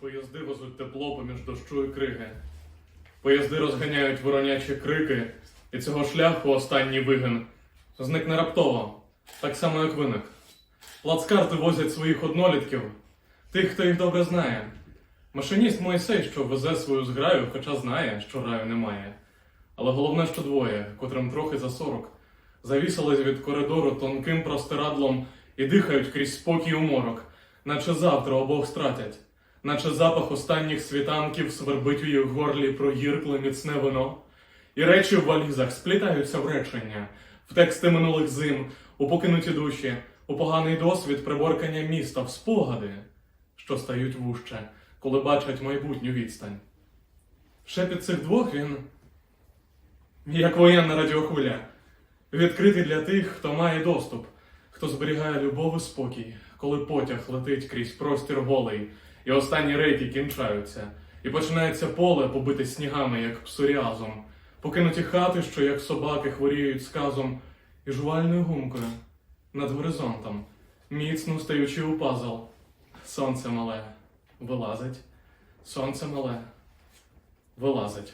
Поїзди везуть тепло поміж дощу і криги. Поїзди розганяють воронячі крики, і цього шляху останній вигин зникне раптово, так само, як виник. Плацкарти возять своїх однолітків, тих, хто їх добре знає. Машиніст Мойсей, що везе свою зграю, хоча знає, що раю немає. Але головне, що двоє, котрим трохи за сорок, завісились від коридору тонким простирадлом і дихають крізь спокій у морок, наче завтра обох стратять, наче запах останніх світанків свербить у їх горлі прогіркле міцне вино. І речі в валізах сплітаються в речення, в тексти минулих зим, у покинуті душі, у поганий досвід приборкання міста, в спогади, що стають вужче, коли бачать майбутню відстань. Шепіт цих двох він як воєнна радіохвиля, відкритий для тих, хто має доступ, хто зберігає любов і спокій, коли потяг летить крізь простір голий, і останні рейки кінчаються, і починається поле побите снігами, як псоріазом, покинуті хати, що як собаки хворіють сказом, і жувальною гумкою над горизонтом, міцно встаючи у пазл. Сонце мале вилазить, сонце мале вилазить.